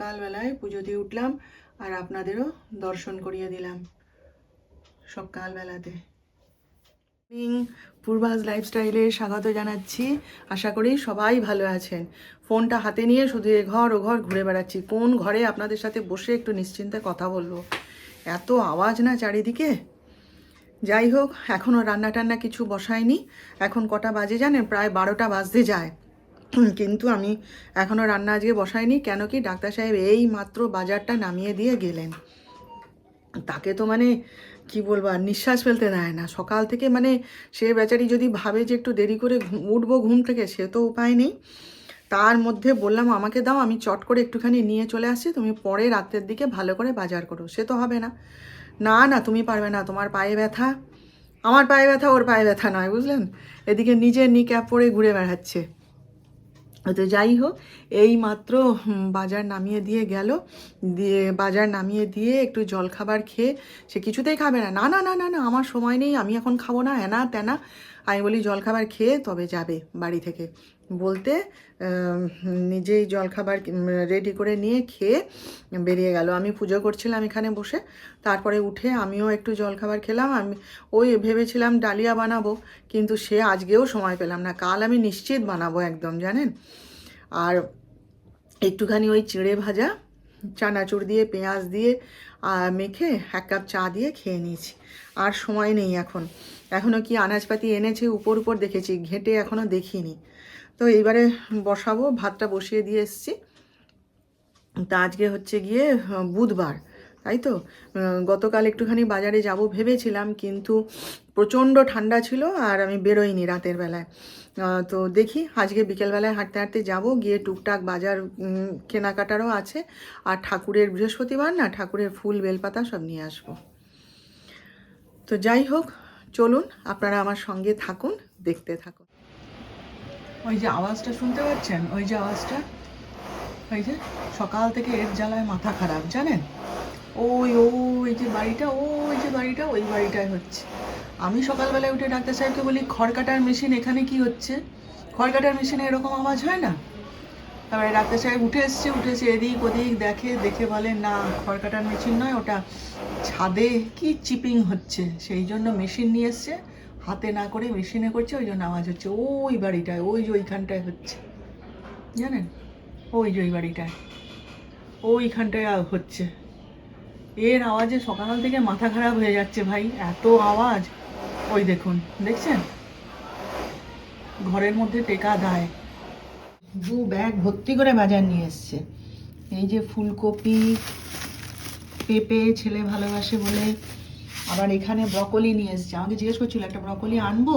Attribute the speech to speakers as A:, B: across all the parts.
A: সকালবেলায় পুজো দিয়ে উঠলাম আর আপনাদেরও দর্শন করিয়ে দিলাম সকালবেলাতে। পূর্বাজ লাইফস্টাইলে স্বাগত জানাচ্ছি। আশা করি সবাই ভালো আছেন। ফোনটা হাতে নিয়ে শুধু এ ঘর ও ঘর ঘুরে বেড়াচ্ছি। কোন ঘরে আপনাদের সাথে বসে একটু নিশ্চিন্তে কথা বলব? এত আওয়াজ না চারিদিকে? যাই হোক এখনও রান্না টান্না কিছু বসায়নি। এখন কটা বাজে জানেন? প্রায় বারোটা বাজতে যায়। কিন্তু আমি এখনও রান্না আজকে বসাইনি। কেন কি ডাক্তার সাহেব এই মাত্র বাজারটা নামিয়ে দিয়ে গেলেন। তাকে তো মানে কি বলব আর নিঃশ্বাস ফেলতে দেয় না। সকাল থেকে মানে সে বেচারি যদি ভাবে যে একটু দেরি করে উঠবো ঘুম থেকে, সে তো উপায় নেই। তার মধ্যে বললাম, আমাকে দাও, আমি চট করে একটুখানি নিয়ে চলে আসছি। তুমি পরে রাতের দিকে ভালো করে বাজার করো। সে তো হবে না। না না, তুমি পারবে না। তোমার পায়ে ব্যথা। আমার পায়ে ব্যথা, ওর পায়ে ব্যথা নয়, বুঝলেন? এদিকে নিজের নি ক্যাপ পরে ঘুরে বেড়াচ্ছে। তো যাই হোক, এই মাত্র বাজার নামিয়ে দিয়ে গেল। দিয়ে বাজার নামিয়ে দিয়ে একটু জলখাবার খেয়ে, সে কিছুতেই খাবে না। না না না না না, আমার সময় নেই, আমি এখন খাব না হ্যানা ত্যানা আমি বলি, জলখাবার খেয়ে তবে যাবে বাড়ি থেকে। বলতে নিজেই জলখাবার রেডি করে নিয়ে খেয়ে বেরিয়ে গেল। আমি পুজো করছিলাম এখানে বসে। তারপরে উঠে আমিও একটু জলখাবার খেলাম। আমি, ওই ভেবেছিলাম ডালিয়া বানাবো, কিন্তু সে আজকেও সময় পেলাম না। কাল আমি নিশ্চিত বানাবো একদম, জানেন? আর একটুখানি ওই চিড়ে ভাজা, চানাচুর দিয়ে, পেঁয়াজ দিয়ে মেখে এক কাপ চা দিয়ে খেয়ে নিয়েছি। আর সময় নেই এখন। এখনও কি আনাজপাতি এনেছে, উপর উপর দেখেছি, ঘেঁটে এখনও দেখিনি। তো এইবারে বসাবো, ভাতটা বসিয়ে দিয়ে এসছি। তা আজকে হচ্ছে গিয়ে বুধবার, তাই তো? গতকাল একটুখানি বাজারে যাব ভেবেছিলাম, কিন্তু প্রচণ্ড ঠান্ডা ছিল আর আমি বেরোইনি রাতের বেলায়। তো দেখি আজকে বিকেলবেলায় হাঁটতে হাঁটতে যাব, গিয়ে টুকটাক বাজার কেনাকাটারও আছে। আর ঠাকুরের বৃহস্পতিবার না, ঠাকুরের ফুল, বেলপাতা সব নিয়ে আসব। তো যাই হোক, চলুন, আপনারা আমার সঙ্গে থাকুন, দেখতে থাকুন। ওই যে আওয়াজটা শুনতে পাচ্ছেন? ওই যে আওয়াজটা? ওই যে সকাল থেকে এর জ্বালায় মাথা খারাপ, জানেন? ওই ওই যে বাড়িটা, ওই যে বাড়িটা, ওই বাড়িটাই হচ্ছে। আমি সকালবেলায় উঠে ডাক্তার সাহেবকে বলি, খড় কাটার মেশিন এখানে কি হচ্ছে? খড় কাটার মেশিনে এরকম আওয়াজ হয় না? তারপরে ডাক্তার সাহেব উঠে এসছে উঠেছে এদিক ওদিক দেখে দেখে বলে, না, খড় কাটার মেশিন নয়, ওটা ছাদে কি চিপিং হচ্ছে? সেই জন্য মেশিন নিয়ে এসছে। হাতে না করে মেশিনে করছে, ওই জন্য আওয়াজ হচ্ছে, ওই বাড়িটায়, ওই যে ওইখানটায় হচ্ছে। জানেন? ওই যে ওই বাড়িটায়, ওইখানটায় হচ্ছে। এর আওয়াজে সকাল থেকে মাথা খারাপ হয়ে যাচ্ছে ভাই, এত আওয়াজ। ওই দেখুন, দেখছেন? ঘরের মধ্যে টেকা দায়। দু ব্যাগ ভর্তি করে বাজার নিয়ে এসছে। এই যে ফুলকপি, পেঁপে, ছেলে ভালোবাসে বলে আবার এখানে ব্রকলি নিয়ে এসছে। আমাকে জিজ্ঞেস করছিল, একটা ব্রকলি আনব?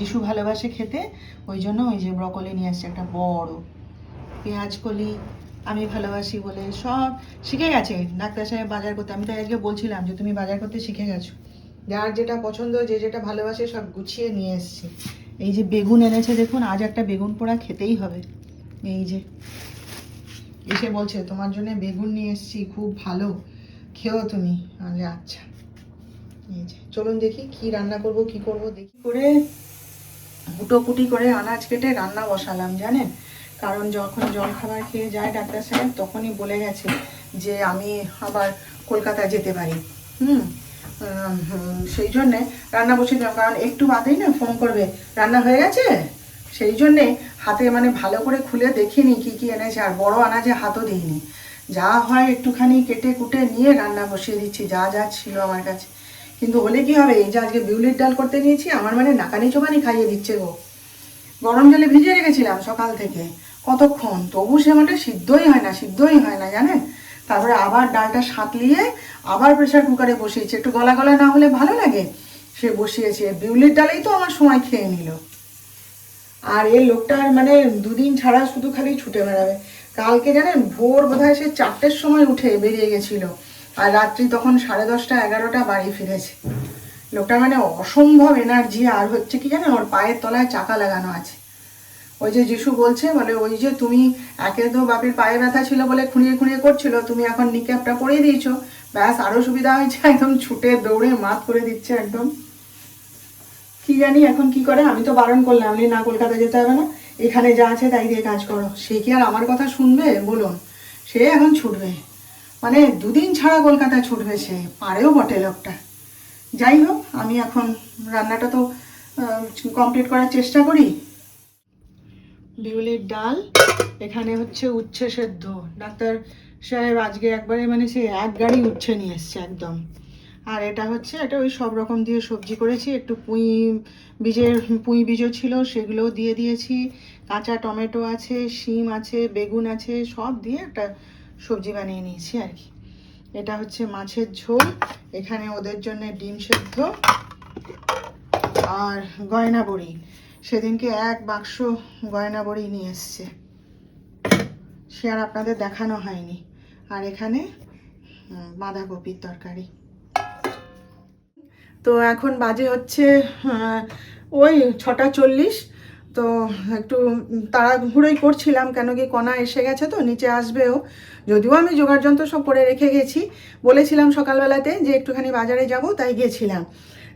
A: যিশু ভালোবাসে খেতে, ওই জন্য ওই যে ব্রকলি নিয়ে এসছে, একটা বড় পেঁয়াজ কলি, আমি ভালোবাসি বলে সব শিখে গেছে। ডাক্তার সাহেব বাজার করতে, আমি তো আজকে বলছিলাম যে তুমি বাজার করতে শিখে গেছো। যার যেটা পছন্দ, যে যেটা ভালোবাসে সব গুছিয়ে নিয়ে এসছে। এই যে বেগুন এনেছে, দেখুন, আজ একটা বেগুন পোড়া খেতেই হবে। এই যে এসে বলছে, তোমার জন্য বেগুন নিয়ে এসেছি, খুব ভালো। খেও তুমি। আচ্ছা। চলুন দেখি কি রান্না করব কি করব দেখি। করে কুটোকুটি করে আনাজ কেটে রান্না বসালাম জানেন? কারণ যখন জল খাবার খেয়ে যায় ডাক্তার সাহেব তখনই বলে গেছে যে আমি আবার কলকাতা যেতে পারি। হুম, সেই জন্যে রান্না বসে দিলাম। কারণ একটু বাদেই না ফোন করবে। রান্না হয়ে গেছে? সেই জন্যে হাতে মানে ভালো করে খুলে দেখিনি কি কি এনেছে আর বড় আনাজে হাতও দিইনি। যা হয় একটুখানি কেটে কুটে নিয়ে রান্না বসিয়ে দিচ্ছি যা যা ছিল আমার কাছে। কিন্তু হলে কি হবে? এই যে আজকে বিউলির ডাল করতে নিয়েছি, আমার মানে নাকানি চোখানি খাইয়ে দিচ্ছে গো। গরম জলে ভিজিয়ে রেখেছিলাম সকাল থেকে। কতক্ষণ? তবু সে মানে সিদ্ধই হয় না, সিদ্ধই হয় না, জানেন? তারপরে আবার ডালটা সাঁতলিয়ে আবার প্রেশার কুকারে বসিয়েছে। একটু গলা গলা না হলে ভালো লাগে? সে বসিয়েছে। বিউলির ডালেই তো আমার সময় খেয়ে নিল। আর এই লোকটার মানে দুদিন ছাড়া শুধু খালি ছুটে বেড়াবে। কালকে জানেন, ভোর বোধহয় সে চারটের সময় উঠে বেরিয়ে গেছিল। আর রাত্রি তখন সাড়ে দশটা, এগারোটা বাড়ি ফিরেছে। লোকটা মানে অসম্ভব এনার্জি আর হচ্ছে কি জানেন ওর পায়ের তলায় চাকা লাগানো আছে। ওই যে যিশু বলছে, বলে, ওই যে তুমি একে তো বাপের পায়ে ব্যথা ছিল বলে খুঁড়িয়ে খুঁড়িয়ে করছিল, তুমি এখন নিক্যাপটা পরিয়ে দিয়েছ। ব্যাস আরও সুবিধা হয়েছে, একদম ছুটে দৌড়ে মাত করে দিচ্ছে একদম। কি জানি এখন কি করে, আমি তো বারণ করলাম না, কলকাতা যেতে হবে না, এখানে যা আছে তাই দিয়ে কাজ করো। সে কি আর আমার কথা শুনবে? বলুন। সে এখন ছুটবে। মানে দুদিন ছাড়া কলকাতা ছুটবে সে পারেও বটে লোকটা। যাই হোক, আমি এখন রান্নাটা তো কমপ্লিট করার চেষ্টা করি। বিউলির ডাল, এখানে হচ্ছে উচ্ছে সেদ্ধ। ডাক্তার সাহেব আজকে একবারে মানে সে এক গাড়ি উচ্ছে নিয়ে এসছে একদম। আর এটা হচ্ছে, এটা ওই সব রকম দিয়ে সবজি করেছি, একটু পুঁই বীজের, পুঁই বীজও ছিল, সেগুলোও দিয়ে দিয়েছি। কাঁচা টমেটো আছে, শিম আছে, বেগুন আছে, সব দিয়ে একটা সবজি বানিয়ে নিয়েছি আর কি। এটা হচ্ছে মাছের ঝোল, এখানে ওদের জন্য ডিম সেদ্ধ আর গয়না বড়ি। সেদিনকে এক বাক্স গয়না বড়ি নিয়ে এসছে। সে আর আপনাদের দেখানো হয়নি। আর এখানে বাঁধাকপির তরকারি। তো এখন বাজে হচ্ছে ওই ছটা চল্লিশ। তো একটু তাড়াহুড়োই করছিলাম কেন কি কণা এসে গেছে তো, নিচে আসবেও। যদিও আমি যোগাড় যন্ত্র সব করে রেখে গেছি। বলেছিলাম সকালবেলাতে যে একটুখানি বাজারে যাব, তাই গেছিলাম।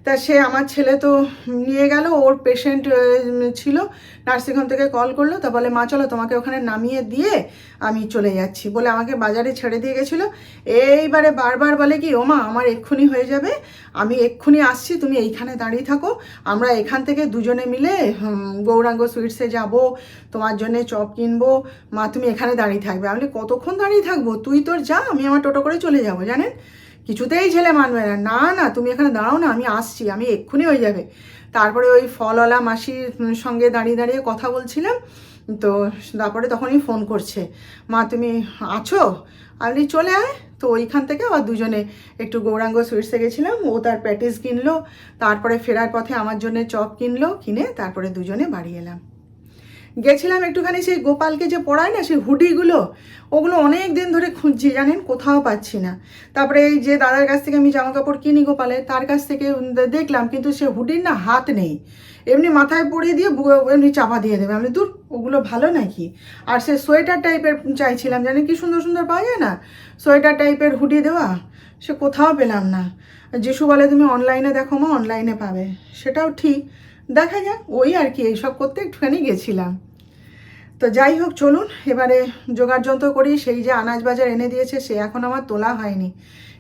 A: তা সে আমার ছেলে তো নিয়ে গেল, ওর পেশেন্ট ছিল। নার্সিংহোম থেকে কল করল, তা বলে, মা, চলো তোমাকে ওখানে নামিয়ে দিয়ে আমি চলে যাচ্ছি। বলে আমাকে বাজারে ছেড়ে দিয়ে গেছিল। এইবারে বারবার বলে কি, ও মা, আমার এক্ষুনি হয়ে যাবে। আমি এক্ষুনি আসছি, তুমি এইখানে দাঁড়িয়ে থাকো। আমরা এখান থেকে দুজনে মিলে গৌরাঙ্গ সুইটসে যাব, তোমার জন্য চপ কিনবো। মা, তুমি এখানে দাঁড়িয়ে থাকবে। আমি কতক্ষণ দাঁড়িয়ে থাকব? তুই তোর যা, আমি আমার টোটো করে চলে যাব। জানেন? কিছুতেই ছেলে মানবে না। না না তুমি এখানে দাঁড়াও না আমি আসছি আমি এক্ষুনি হয়ে যাবে। তারপরে ওই ফলওয়ালা মাসির সঙ্গে দাঁড়িয়ে দাঁড়িয়ে কথা বলছিলাম তো তারপরে তখনই ফোন করছে। মা তুমি আছো? বলি, চলে আয়। তো ওইখান থেকে আবার দুজনে একটু গৌরাঙ্গ সুইটসে গেছিলাম ও তার প্যাটিস কিনলো তারপরে ফেরার পথে আমার জন্য চপ কিনলো কিনে তারপরে দুজনে বাড়ি এলাম। গেছিলাম একটুখানি সেই গোপালকে যে পড়ায় না, সেই হুডিগুলো, ওগুলো অনেক দিন ধরে খুঁজছি, জানেন? কোথাও পাচ্ছি না। তারপরে এই যে দাদার কাছ থেকে আমি জামা কাপড় কিনি গোপালে তার কাছ থেকে দেখলাম, কিন্তু সে হুডির না হাত নেই। এমনি মাথায় পরিয়ে দিয়ে এমনি চাপা দিয়ে দেবে। আমি, দূর, ওগুলো ভালো নাকি? আর সে সোয়েটার টাইপের চাইছিলাম, জানেন কি সুন্দর সুন্দর পাওয়া যায় না? সোয়েটার টাইপের হুডি দেওয়া, সে কোথাও পেলাম না। যিশু বলে, তুমি অনলাইনে দেখো মা অনলাইনে পাবে। সেটাও ঠিক। দেখা যাক, ওই আর কি, এইসব করতে একটুখানি গেছিলাম। তো যাই হোক, চলুন, এবারে জোগাড় যন্ত্র করি, সেই যে আনাজ বাজার এনে দিয়েছে, সে এখন আমার তোলা হয়নি।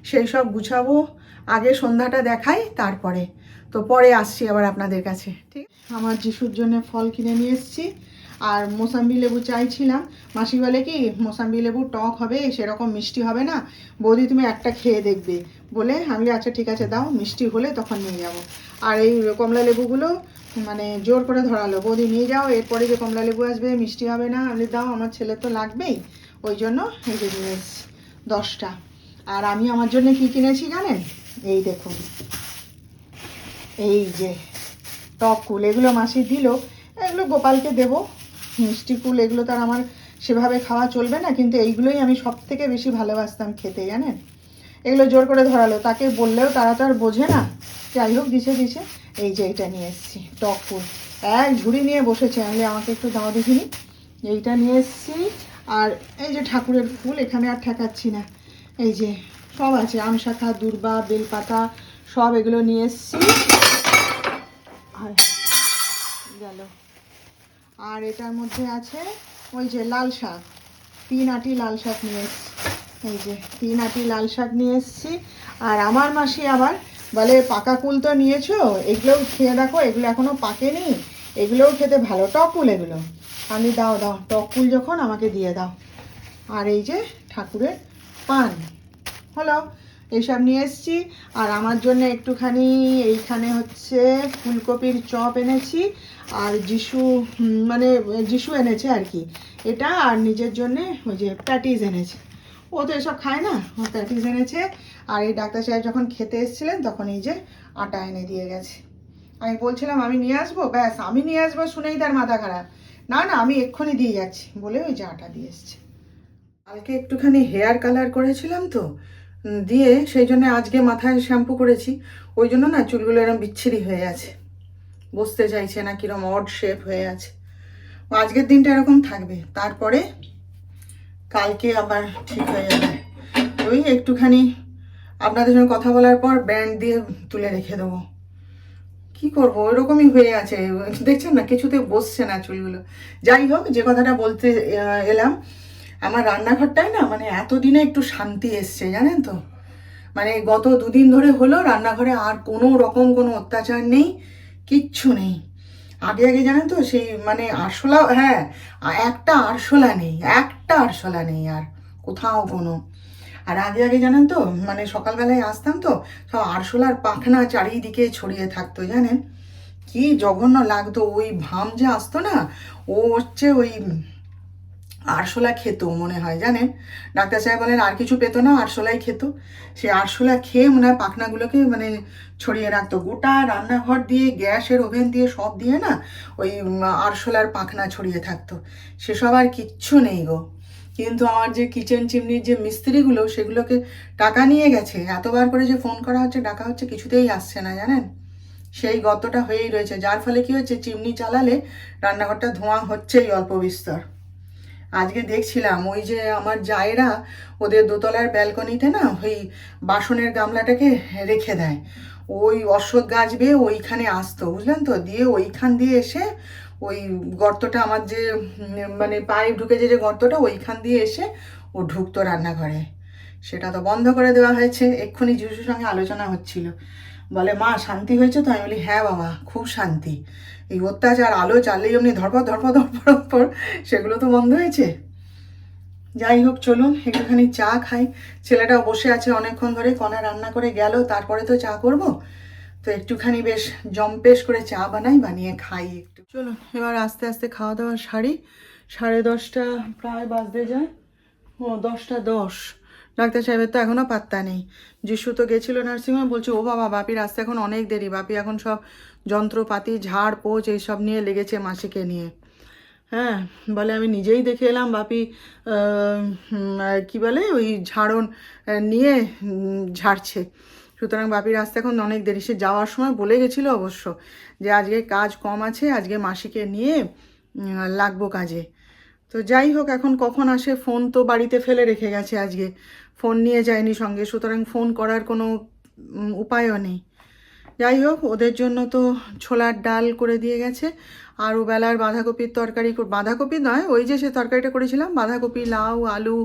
A: সেই সব গুছাবো, আগে সন্ধ্যাটা দেখাই, তারপরে। তো পরে আসছি আবার আপনাদের কাছে, ঠিক? আমার যিশুর জন্য ফল কিনে নিয়ে এসেছি, আর মোসাম্বি লেবু চাইছিলাম। মাসি বলে কি, মোসাম্বি লেবু টক হবে, সেরকম মিষ্টি হবে না। বৌদি, তুমি একটা খেয়ে দেখবে। বলে আমি আচ্ছা ঠিক আছে, দাও, মিষ্টি হলে তখন নিয়ে যাব। আর এই কমলা লেবুগুলো মানে জোর করে ধরালো। বৌদি, নিয়ে যাও, এরপরে যে কমলা লেবু আসবে, মিষ্টি হবে না। আমি দাও, আমার ছেলে তো লাগবেই। ওই জন্য এই যে নিয়ে দশটা। আর আমি আমার জন্য কি কিনেছি জানেন? এই দেখুন। এই যে টক কুল, এগুলো মাসি দিল। এগুলো গোপালকে দেব। মিষ্টি কুল, এগুলো তো আর আমার সেভাবে খাওয়া চলবে না, কিন্তু এইগুলোই আমি সব থেকে বেশি ভালোবাসতাম খেতে, জানেন? এগুলো জোর করে ধরালো। তাকে বললেও তারা তো আর বোঝে না। যাই হোক, দিছে দিছে। এই যে এটা নিয়ে এসেছি, টক ফুল। এক ঝুড়ি নিয়ে বসেছে। আমি আমাকে একটু দাও দেখিনি। এইটা নিয়ে এসেছি। আর এই যে ঠাকুরের ফুল, এখানে আর ঠেকাচ্ছি না। এই যে সব আছে। আম শাখা দূর্বা, বেলপাতা, সব এগুলো নিয়ে এসেছি। গেল। আর এটার মধ্যে আছে ওই যে লাল শাক। তিন লাল শাক নিয়ে এসেছি। এই যে তিন আটি লাল শাক নিয়ে এসেছি। আর আমার মাসি আবার বলে, পাকা কুল তো নিয়েছো, এগুলোও খেয়ে দেখো, এগুলো এখনও পাকেনি, এগুলোও খেতে ভালো। টক কুল এগুলো। আমি, দাও দাও, টক কুল যখন আমাকে দিয়ে দাও। আর এই যে ঠাকুরের পান। হলো, এসব নিয়ে এসেছি। আর আমার জন্য একটুখানি এইখানে হচ্ছে ফুলকপির চপ এনেছি। আর যিশু মানে যিশু এনেছে আর কি। এটা আর নিজের জন্যে ওই যে প্যাটিস এনেছে। ও তো এসব খায় না ও প্যাটিস এনেছে আর এই ডাক্তার সাহেব যখন খেতে এসেছিলেন, তখন এই যে আটা এনে দিয়ে গেছে। আমি বলছিলাম, আমি নিয়ে আসব? ব্যাস, আমি নিয়ে আসব শুনেই তার মাথা খারাপ। না না, আমি এক্ষুনি দিয়ে যাচ্ছি। বলে ওই যে আটা দিয়ে এসছে। কালকে একটুখানি হেয়ার কালার করেছিলাম তো দিয়ে সেই জন্য আজকে মাথায় শ্যাম্পু করেছি। ওই জন্য না চুলগুলো এরকম বিচ্ছিরি হয়ে আছে। বসতে চাইছে না, কিরম অড শেপ হয়ে আছে। আজকের দিনটা এরকম থাকবে। তারপরে কালকে আবার ঠিক হয়ে যাবে। ওই একটুখানি আপনাদের সঙ্গে কথা বলার পর ব্যান্ড দিয়ে তুলে রেখে দেবো। কি করব? ওইরকমই হয়ে আছে। দেখছেন না, কিছুতে বসছে না চুলগুলো। যাই হোক, যে কথাটা বলতে এলাম, আমার রান্নাঘরটায় না মানে এতদিনে একটু শান্তি এসছে, জানেন তো? মানে গত দুদিন ধরে হলো রান্নাঘরে আর কোনো রকম কোনো অত্যাচার নেই, কিচ্ছু নেই। আগে আগে জানেন তো, সেই মানে আরশোলা হ্যাঁ একটা আরশোলা নেই, একটা আরশোলা নেই আর কোথাও কোনো। আর আগে আগে জানেন তো মানে সকালবেলায় আসতাম তো, সব আরশোলার পাখনা চারিদিকে ছড়িয়ে থাকতো, জানেন? কি জঘন্য লাগতো, ওই ভাম যে আসতো না, ও হচ্ছে ওই আরশোলা খেত মনে হয়, জানেন? ডাক্তার সাহেব বলেন, আর কিছু পেতো না, আরশোলাই খেত। সেই আরশোলা খেয়ে মনে হয় পাখনাগুলোকে মানে ছড়িয়ে রাখতো। গোটা রান্নাঘর দিয়ে, গ্যাসের ওভেন দিয়ে, সব দিয়ে না ওই আরশোলার পাখনা ছড়িয়ে থাকতো। সেসব আর কিচ্ছু নেই গো। কিন্তু আমার যে কিচেন চিমনির যে মিস্ত্রিগুলো, সেগুলোকে টাকা নিয়ে গেছে। এতবার করে যে ফোন করা হচ্ছে, ডাকা হচ্ছে, কিছুতেই আসছে না, জানেন? সেই গতটা হয়েই রয়েছে। যার ফলে কি হচ্ছে, চিমনি চালালে রান্নাঘরটা ধোঁয়া হচ্ছেই অল্প বিস্তর। আজকে দেখছিলাম ওই যে আমার জায়েরা ওদের দোতলার ব্যালকনিতে না ওই বাসনের গামলাটাকে রেখে দেয়। ওই অশ্বত্থ গাছ বেয়ে ওইখানে আসতো, বুঝলেন তো? দিয়ে ওইখান দিয়ে এসে ওই গর্তটা আমার যে মানে পাইপ ঢুকেছে যে গর্তটা, ওইখান দিয়ে এসে ও ঢুকতো রান্নাঘরে। সেটা তো বন্ধ করে দেওয়া হয়েছে, এক্ষুনি যিশুর সঙ্গে আলোচনা হচ্ছিল। বলে, মা, শান্তি হয়েছে তো? আমি বলি হ্যাঁ বাবা, খুব শান্তি। এই অত্যাচার, আলো চাললেই এমনি ধরপর ধরপর ধরপর ধরপর সেগুলো তো বন্ধ হয়েছে। যাই হোক, চলুন, একটুখানি চা খাই। ছেলেটাও বসে আছে অনেকক্ষণ ধরে, কণা রান্না করে গেল, তারপরে তো চা করব। তো একটুখানি বেশ জম্পেশ করে চা বানাই, বানিয়ে খাই একটু। চলুন, এবার আস্তে আস্তে খাওয়া দাওয়া সারি। সাড়ে দশটা প্রায় বাজতে যায়। ও, দশটা দশ। ডাক্তার সাহেবের তো এখনও পাত্তা নেই। যিশু তো গেছিল নার্সিংহোমে, বলছে, ও বাবা বাপির আসতে এখন অনেক দেরি। বাপি এখন সব যন্ত্রপাতি, ঝাড়, পোচ, এইসব নিয়ে লেগেছে মাসিকে নিয়ে। হ্যাঁ বলে, আমি নিজেই দেখে এলাম, বাপি কি বলে, ওই ঝাড়ন নিয়ে ঝাড়ছে। সুতরাং বাপির আসতে এখন অনেক দেরি। সে যাওয়ার সময় বলে গেছিল অবশ্য যে, আজকে কাজ কম আছে, আজকে মাসিকে নিয়ে লাগবো কাজে। তো যাই হোক, এখন কখন আসে? ফোন তো বাড়িতে ফেলে রেখে গেছে আজকে। ফোন নিয়ে যায়নি সঙ্গে, সুতরাং ফোন করার কোনো উপায়ও নেই। যাই হোক, ওদের জন্য তো ছোলার ডাল করে দিয়ে গেছে। আর ও বেলার বাঁধাকপির তরকারি বাঁধাকপি নয়, ওই যে সে তরকারিটা করেছিলাম, বাঁধাকপি, লাউ, আলু,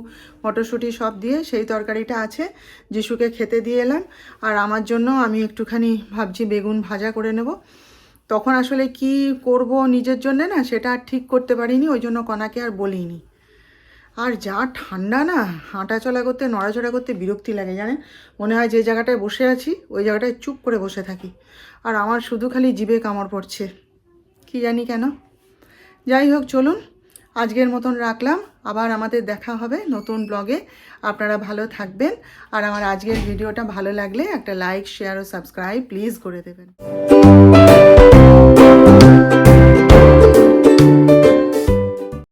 A: মটরশুঁটি সব দিয়ে সেই তরকারিটা আছে। যিশুকে খেতে দিয়ে এলাম। আর আমার জন্য আমি একটুখানি ভাবছি বেগুন ভাজা করে নেব। তখন আসলে কি করব নিজের জন্য না, সেটা আর ঠিক করতে পারিনি, ওই জন্য কনাকে আর বলিনি। আর যা ঠান্ডা না হাঁটা চলা করতে, নড়াচড়া করতে বিরক্তি লাগে, জানেন? মনে হয় যে জায়গাটায় বসে আছি, ওই জায়গাটায় চুপ করে বসে থাকি। আর আমার শুধু খালি জিভে কামড় পড়ছে। কি জানি কেন? যাই হোক, চলুন, আজকের মতন রাখলাম। আবার আমাদের দেখা হবে নতুন ব্লগে। আপনারা ভালো থাকবেন। আর আমার আজকের ভিডিওটা ভালো লাগলে একটা লাইক, শেয়ার ও সাবস্ক্রাইব প্লিজ করে দেবেন। Música